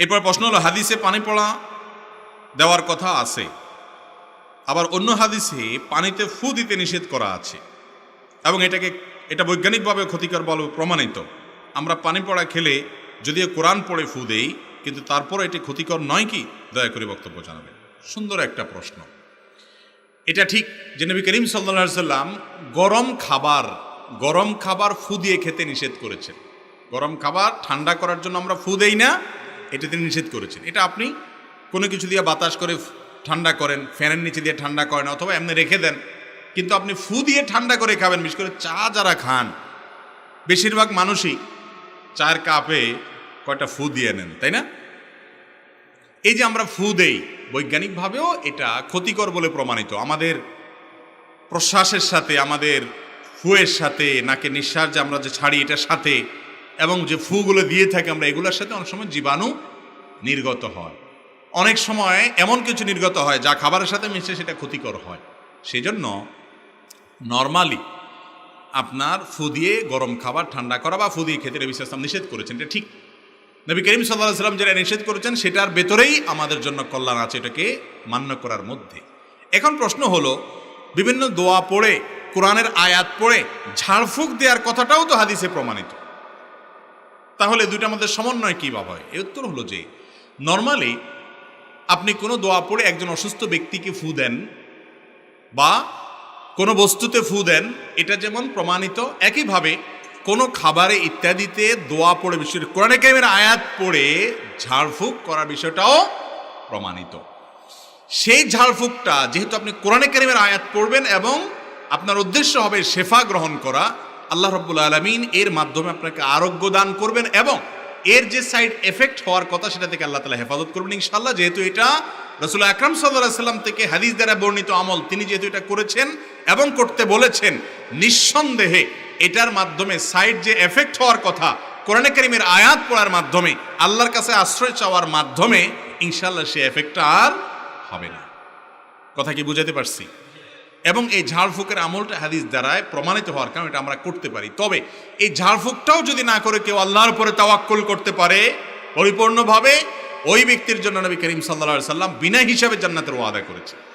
এরপর প্রশ্ন হলো, হাদিসে পানি পড়া দেওয়ার কথা আছে। আবার অন্য হাদিসে পানিতে ফু দিতে নিষেধ করা আছে। এবং এটাকে, এটা বৈজ্ঞানিকভাবে ক্ষতিকর বলে প্রমাণিত। আমরা পানি পড়া খেলে যদিও কোরআন পড়ে ফু দেই, কিন্তু তারপর এটি ক্ষতিকর নয় কি? দয়া করে বক্তব্য জানাবেন। সুন্দর একটা প্রশ্ন। এটা ঠিক যে নবী করিম সাল্লা সাল্লাম গরম খাবার গরম খাবার ফু দিয়ে খেতে নিষেধ করেছেন। গরম খাবার ঠান্ডা করার জন্য আমরা ফু দেই না এটা তিনি নিষেধ করেছেন। এটা আপনি কোনো কিছু দিয়ে বাতাস করে ঠান্ডা করেন, ফ্যানের নিচে দিয়ে ঠান্ডা করেন অথবা এমনি রেখে দেন, কিন্তু আপনি ফু দিয়ে ঠান্ডা করে খাবেন, বিশেষ করে চা যারা খান, বেশিরভাগ মানুষই চায়ের কাপে কয়টা ফু দিয়ে নেন, তাই না? এই যে আমরা ফু দেই, বৈজ্ঞানিকভাবেও এটা ক্ষতিকর বলে প্রমাণিত। আমাদের প্রশ্বাসের সাথে, আমাদের ফুয়ের সাথে নাকে নিঃশ্বাস যে আমরা যে ছাড়ি, এটার সাথে এবং যে ফুগুলো দিয়ে থাকি আমরা এগুলোর সাথে অনেক সময় জীবাণু নির্গত হয়। অনেক সময় এমন কিছু নির্গত হয় যা খাবারের সাথে মিশে সেটা ক্ষতিকর হয়। সেই জন্য নর্মালি আপনার ফু দিয়ে গরম খাবার ঠান্ডা করা বা ফু দিয়ে খেতে নবী সাল্লাম নিষেধ করেছেন, এটা ঠিক। নবী করিম সাল্লাহ সাল্লাম যেটা নিষেধ করেছেন, সেটার ভেতরেই আমাদের জন্য কল্যাণ আছে এটাকে মান্য করার মধ্যে। এখন প্রশ্ন হলো, বিভিন্ন দোয়া পড়ে, কোরআনের আয়াত পড়ে, ঝাড়ফুঁক দেওয়ার কথাটাও তো হাদিসে প্রমাণিত। তাহলে দুইটার মধ্যে সমন্বয় কী বা হয় এর উত্তর হলো যে নর্মালি আপনি কোনো দোয়া পড়ে একজন অসুস্থ ব্যক্তিকে ফু দেন বা কোনো বস্তুতে ফু দেন, এটা যেমন প্রমাণিত একইভাবে কোনো খাবারে ইত্যাদিতে দোয়া পড়ে বিষয় কোরআনে কারিমের আয়াত পড়ে, ঝাড়ফুঁক করার বিষয়টাও প্রমাণিত। সেই ঝাড়ফুঁকটা যেহেতু আপনি কোরআনে কারিমের আয়াত পড়বেন এবং আপনার উদ্দেশ্য হবে শেফা গ্রহণ করা আল্লাহ রব্বুল আলমিন এর মাধ্যমে আপনাকে আরোগ্য দান করবেন এবং এর যে সাইড এফেক্ট হওয়ার কথা সেটা থেকে আল্লাহ তালা হেফাজত করবেন ইনশাল্লাহ যেহেতু এটা রসুল আকরাম সাল্লাম থেকে হাদিস দ্বারা বর্ণিত আমল, তিনি যেহেতু এটা করেছেন এবং করতে বলেছেন, নিঃসন্দেহে এটার মাধ্যমে সাইড যে এফেক্ট হওয়ার কথা, কোরআনে করিমের আয়াত পড়ার মাধ্যমে, আল্লাহর কাছে আশ্রয় চাওয়ার মাধ্যমে ইনশাল্লাহ সে এফেক্টটা আর হবে না। কথা কি বুঝাতে পারছি? এবং এই ঝাড়ফুঁকের আমলটা হাদিস দ্বারায় প্রমাণিত হওয়ার কারণে এটা আমরা করতে পারি। তবে এই ঝাড়ফুঁকটাও যদি না করে কেউ আল্লাহর উপরে তাওয়াক্কুল করতে পারে, পরিপূর্ণভাবে ওই ব্যক্তির জন্য নবী করিম সাল্লা সাল্লাম বিনা হিসাবে জান্নাতের ওয়াদা করেছে।